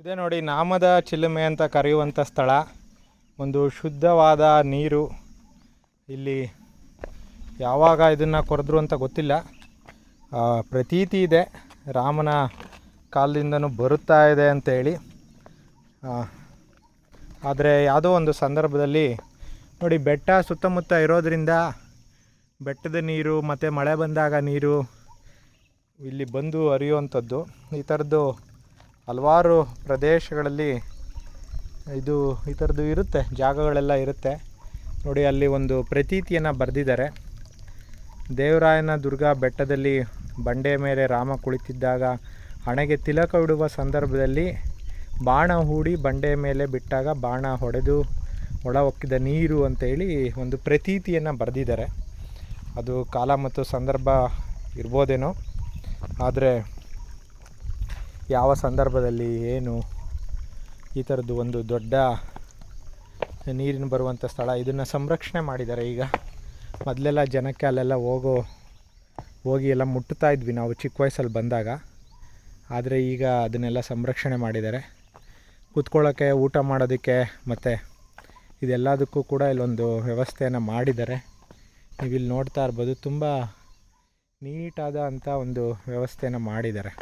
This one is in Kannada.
ಇದೆ ನೋಡಿ, ನಾಮದ ಚಿಲುಮೆ ಅಂತ ಕರೆಯುವಂಥ ಸ್ಥಳ. ಒಂದು ಶುದ್ಧವಾದ ನೀರು ಇಲ್ಲಿ ಯಾವಾಗ ಇದನ್ನು ಕೊರೆದ್ರು ಅಂತ ಗೊತ್ತಿಲ್ಲ. ಪ್ರತೀತಿ ಇದೆ. ರಾಮನ ಕಾಲದಿಂದನೂ ಬರುತ್ತಾ ಇದೆ ಅಂತೇಳಿ ಆದರೆ ಯಾವುದೋ ಒಂದು ಸಂದರ್ಭದಲ್ಲಿ ನೋಡಿ, ಬೆಟ್ಟ ಸುತ್ತಮುತ್ತ ಇರೋದರಿಂದ ಬೆಟ್ಟದ ನೀರು, ಮತ್ತು ಮಳೆ ಬಂದಾಗ ನೀರು ಇಲ್ಲಿ ಬಂದು ಹರಿಯುವಂಥದ್ದು. ಈ ಥರದ್ದು ಹಲವಾರು ಪ್ರದೇಶಗಳಲ್ಲಿ ಇದು, ಈ ಥರದ್ದು ಇರುತ್ತೆ, ಜಾಗಗಳೆಲ್ಲ ಇರುತ್ತೆ. ನೋಡಿ, ಅಲ್ಲಿ ಒಂದು ಪ್ರತೀತಿಯನ್ನು ಬರೆದಿದ್ದಾರೆ. ದೇವರಾಯನ ದುರ್ಗ ಬೆಟ್ಟದಲ್ಲಿ ಬಂಡೆ ಮೇಲೆ ರಾಮ ಕುಳಿತಿದ್ದಾಗ ಹಣೆಗೆ ತಿಲಕವಿಡುವ ಸಂದರ್ಭದಲ್ಲಿ ಬಾಣ ಹೂಡಿ ಬಂಡೆ ಮೇಲೆ ಬಿಟ್ಟಾಗ ಬಾಣ ಹೊಡೆದು ಒಳ ಹೊಕ್ಕಿದ ನೀರು ಅಂತೇಳಿ ಒಂದು ಪ್ರತೀತಿಯನ್ನು ಬರೆದಿದ್ದಾರೆ. ಅದು ಕಾಲ ಮತ್ತು ಸಂದರ್ಭ ಇರ್ಬೋದೇನೋ. ಆದರೆ ಯಾವ ಸಂದರ್ಭದಲ್ಲಿ ಏನು ಈ ಥರದ್ದು ಒಂದು ದೊಡ್ಡ ನೀರಿನ ಬರುವಂಥ ಸ್ಥಳ ಇದನ್ನು ಸಂರಕ್ಷಣೆ ಮಾಡಿದ್ದಾರೆ ಈಗ. ಮೊದಲೆಲ್ಲ ಜನಕ್ಕೆ ಅಲ್ಲೆಲ್ಲ ಹೋಗೋ, ಹೋಗಿ ಎಲ್ಲ ಮುಟ್ಟುತ್ತಾ ಇದ್ವಿ ನಾವು ಚಿಕ್ಕ ವಯಸ್ಸಲ್ಲಿ ಬಂದಾಗ. ಆದರೆ ಈಗ ಅದನ್ನೆಲ್ಲ ಸಂರಕ್ಷಣೆ ಮಾಡಿದ್ದಾರೆ. ಕೂತ್ಕೊಳ್ಳೋಕ್ಕೆ ಊಟ ಮಾಡೋದಕ್ಕೆ ಮತ್ತು ಇದೆಲ್ಲದಕ್ಕೂ ಕೂಡ ಇಲ್ಲೊಂದು ವ್ಯವಸ್ಥೆಯನ್ನು ಮಾಡಿದ್ದಾರೆ. ನೀವು ಇಲ್ಲಿ ನೋಡ್ತಾ ಇರ್ಬೋದು, ತುಂಬ ನೀಟಾದ ಅಂಥ ಒಂದು ವ್ಯವಸ್ಥೆಯನ್ನು ಮಾಡಿದ್ದಾರೆ.